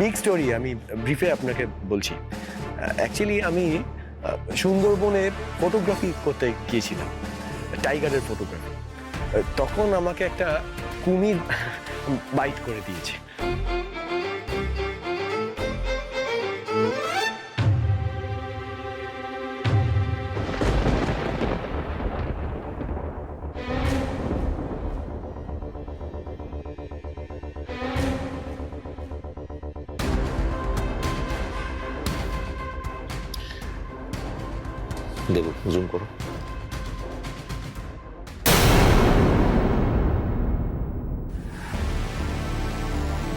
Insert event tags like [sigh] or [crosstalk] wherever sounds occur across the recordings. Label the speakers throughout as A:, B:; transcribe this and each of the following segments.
A: Big story আমি ব্রিফে আপনাকে বলছি। অ্যাকচুয়ালি আমি সুন্দরবনে ফটোগ্রাফি করতে গিয়েছিলাম টাইগারের ফটোগ্রাফি তখন আমাকে একটা কুমির [laughs] বাইট করে দিয়েছে।
B: দেবু জুম করো।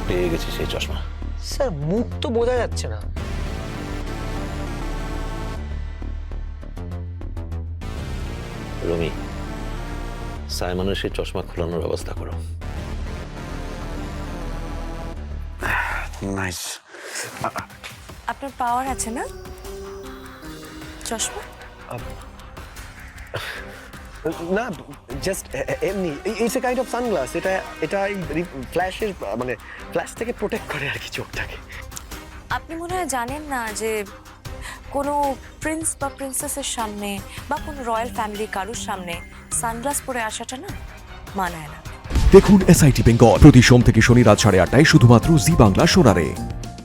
B: পেয়ে গেছি সেই চশমা।
C: স্যার মুখ তো বোঝা যাচ্ছে না।
B: রমি সাইমনের সেই চশমা খোলানোর ব্যবস্থা করো।
A: নাইস
D: আপনার পাওয়ার আছে না? চশমা?
A: না জাস্ট এমনি it's a kind of sunglass এটা এটা ফ্ল্যাশের মানে ফ্ল্যাশ থেকে প্রোটেক্ট করে আর কি চোখটাকে।
D: আপনি মনে হয় জানেন না যে কোনো প্রিন্স বা প্রিন্সেসের সামনে বা কোনো রয়্যাল ফ্যামিলি কারুর সামনে সানগ্লাস পরে আসাটা না মানায় না।
E: দেখুন এসআইটি বেঙ্গল প্রতি সোম থেকে শনি রাত সাড়ে আটটায় শুধুমাত্র জি বাংলা সোনারে